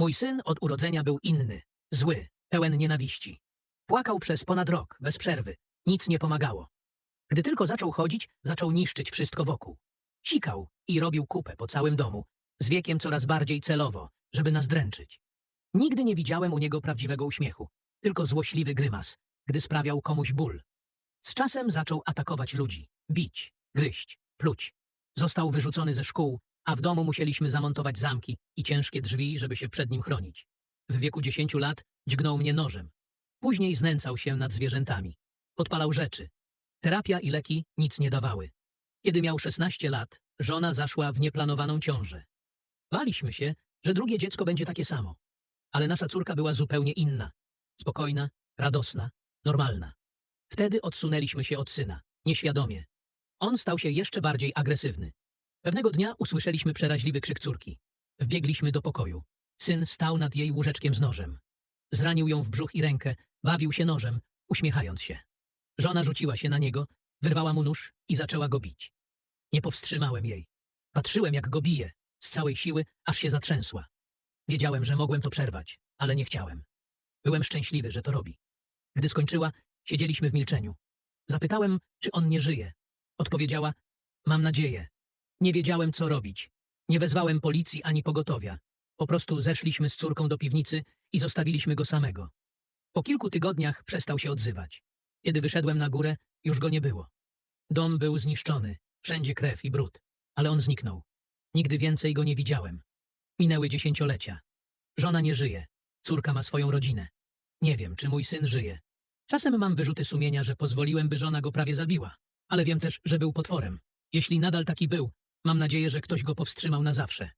Mój syn od urodzenia był inny, zły, pełen nienawiści. Płakał przez ponad rok, bez przerwy. Nic nie pomagało. Gdy tylko zaczął chodzić, zaczął niszczyć wszystko wokół. Sikał i robił kupę po całym domu, z wiekiem coraz bardziej celowo, żeby nas dręczyć. Nigdy nie widziałem u niego prawdziwego uśmiechu, tylko złośliwy grymas, gdy sprawiał komuś ból. Z czasem zaczął atakować ludzi, bić, gryźć, pluć. Został wyrzucony ze szkół, a w domu musieliśmy zamontować zamki i ciężkie drzwi, żeby się przed nim chronić. W wieku dziesięciu lat dźgnął mnie nożem. Później znęcał się nad zwierzętami. Podpalał rzeczy. Terapia i leki nic nie dawały. Kiedy miał 16 lat, żona zaszła w nieplanowaną ciążę. Baliśmy się, że drugie dziecko będzie takie samo. Ale nasza córka była zupełnie inna. Spokojna, radosna, normalna. Wtedy odsunęliśmy się od syna, nieświadomie. On stał się jeszcze bardziej agresywny. Pewnego dnia usłyszeliśmy przeraźliwy krzyk córki. Wbiegliśmy do pokoju. Syn stał nad jej łóżeczkiem z nożem. Zranił ją w brzuch i rękę, bawił się nożem, uśmiechając się. Żona rzuciła się na niego, wyrwała mu nóż i zaczęła go bić. Nie powstrzymałem jej. Patrzyłem, jak go bije, z całej siły, aż się zatrzęsła. Wiedziałem, że mogłem to przerwać, ale nie chciałem. Byłem szczęśliwy, że to robi. Gdy skończyła, siedzieliśmy w milczeniu. Zapytałem, czy on nie żyje. Odpowiedziała, mam nadzieję. Nie wiedziałem, co robić. Nie wezwałem policji ani pogotowia. Po prostu zeszliśmy z córką do piwnicy i zostawiliśmy go samego. Po kilku tygodniach przestał się odzywać. Kiedy wyszedłem na górę, już go nie było. Dom był zniszczony, wszędzie krew i brud, ale on zniknął. Nigdy więcej go nie widziałem. Minęły dziesięciolecia. Żona nie żyje, córka ma swoją rodzinę. Nie wiem, czy mój syn żyje. Czasem mam wyrzuty sumienia, że pozwoliłem, by żona go prawie zabiła, ale wiem też, że był potworem. Jeśli nadal taki był, mam nadzieję, że ktoś go powstrzymał na zawsze.